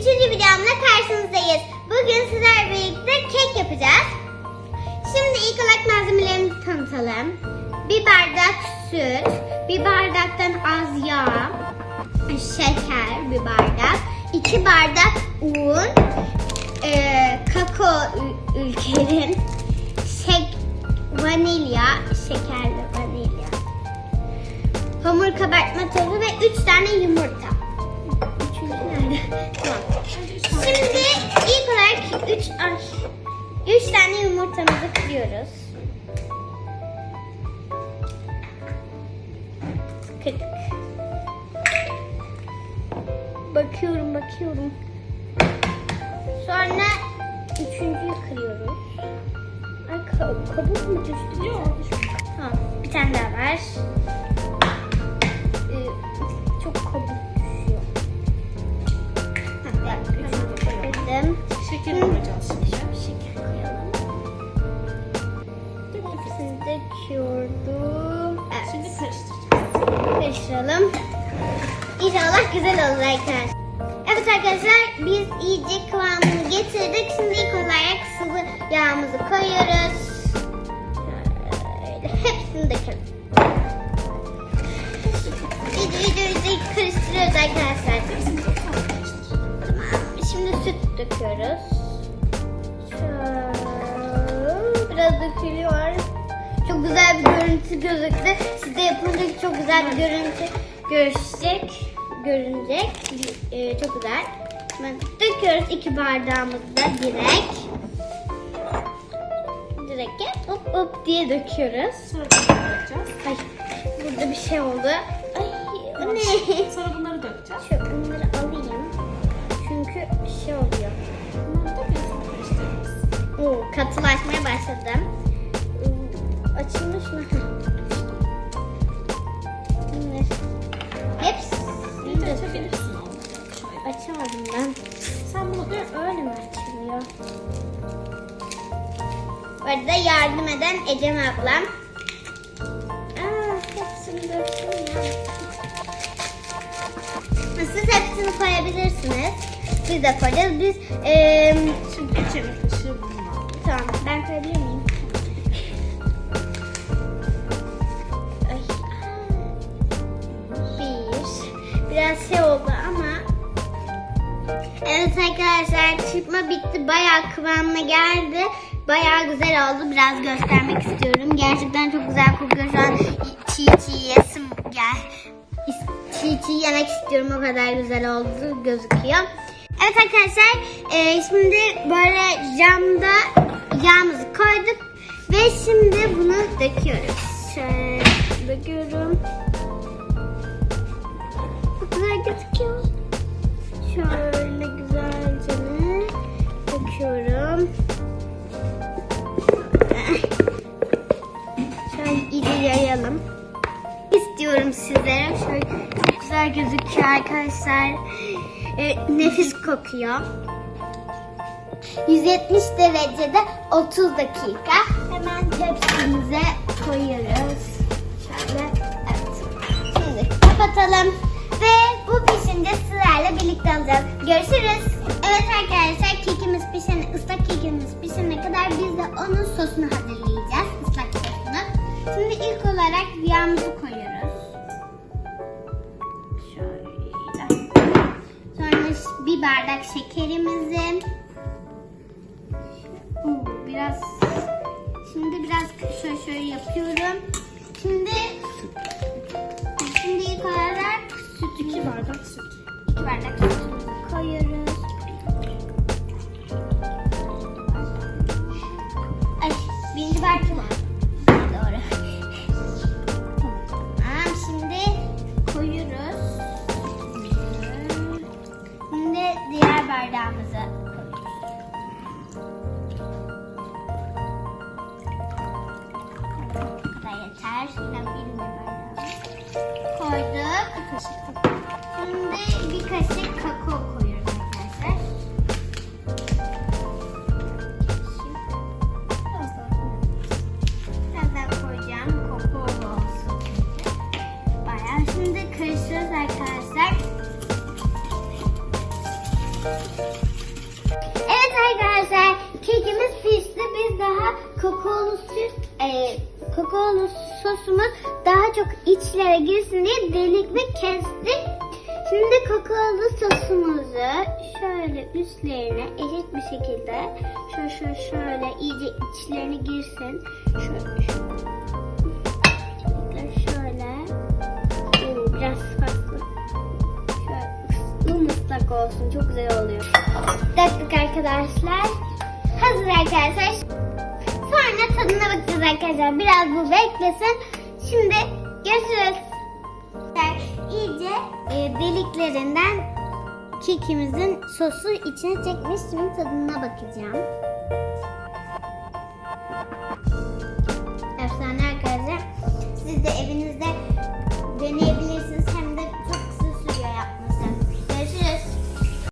Üçüncü videomla karşınızdayız. Bugün sizlerle birlikte kek yapacağız. Şimdi ilk olarak malzemelerimizi tanıtalım. Bir bardak süt, bir bardaktan az yağ, şeker bir bardak, iki bardak un, e, kakao ül- ülkenin, şek, vanilya, şekerli vanilya, hamur kabartma tozu ve üç tane yumurta. Tamam. Şimdi ilk olarak üç, ay, üç tane yumurtamızı kırıyoruz. Kırdık. Bakıyorum bakıyorum. Sonra üçüncüyü kırıyoruz. Ay ka- kabuk mu düştü? Yok. Tamam bir tane daha var. Döküyordum. Evet. Şimdi karıştıracağız. Karıştıralım. İnşallah güzel olur arkadaşlar. Evet arkadaşlar biz iyice kıvamını getirdik. Şimdi ilk olarak sıvı yağımızı koyuyoruz. Şöyle hepsini dökelim. İyice iyice iyice karıştırıyoruz arkadaşlar. Tamam. Şimdi süt döküyoruz. Şöyle biraz dökülüyor. Çok güzel bir görüntü gözüktü. Siz de yapınca çok güzel bir görüntü görüşecek. Görünecek. Ee, çok güzel. Hemen döküyoruz iki bardağımızı da direkt. Direkt hop hop diye döküyoruz. Sonra dökeceğiz. Ay burada bir şey oldu. Ay o ne? Sonra bunları dökeceğiz. Şu bunları alayım. Çünkü şey oluyor. Bunları da biraz karıştırırız. Oo, katılaşmaya başladım. Açamadım ben. Sen bunu. Öyle mi açılıyor? Bu arada yardım eden Ecem ablam. Aa, hepsini döktüm ya. Siz hepsini koyabilirsiniz. Biz de koyacağız. Biz eee Şimdi kaşığı bununla. Tamam, ben koyabilir miyim? Çırpma bitti. Bayağı kıvamına geldi. Bayağı güzel oldu. Biraz göstermek istiyorum. Gerçekten çok güzel kokuyor. Şu an çiğ çiğ yesim gel. Çiğ çiğ yemek istiyorum. O kadar güzel oldu gözüküyor. Evet arkadaşlar e, şimdi böyle camda yağımızı koyduk ve şimdi bunu döküyoruz. Şöyle döküyorum. Yayalım. İstiyorum sizlere. Şöyle güzel gözüküyor arkadaşlar. E, nefis kokuyor. 170 derecede 30 dakika. Hemen tepsimize koyuyoruz. Şöyle. Evet. Şimdi kapatalım. Ve bu pişince sırayla birlikte alacağız. Görüşürüz. Evet arkadaşlar kekimiz pişene, ıslak kekimiz pişene kadar biz de onun sosunu hazırlayacağız. Islak. Şimdi ilk olarak yağımızı koyuyoruz. Şöyle. Sonra bir bardak şekerimizi. Biraz şimdi biraz şöyle şöyle yapıyorum. Şimdi Şimdi diğer bardağımıza koyuyoruz. Bu kadar yeter. Ben birinci bardağı koyduk. Şimdi bir kaşık kakao kakaolu sosumuz daha çok içlere girsin diye delik ve kestik. Şimdi kakaolu sosumuzu şöyle üstlerine eşit bir şekilde şöyle şöyle, şöyle iyice içlerine girsin. Şöyle şöyle. şöyle. Biraz farklı. Şöyle ıslak olsun. Çok güzel oluyor. Döktük arkadaşlar. Hazır arkadaşlar. Sonra tadına bakacağız arkadaşlar. Biraz bu beklesin. Şimdi görüşürüz. İyice e, deliklerinden kekimizin sosu içine çekmiş. Şimdi tadına bakacağım.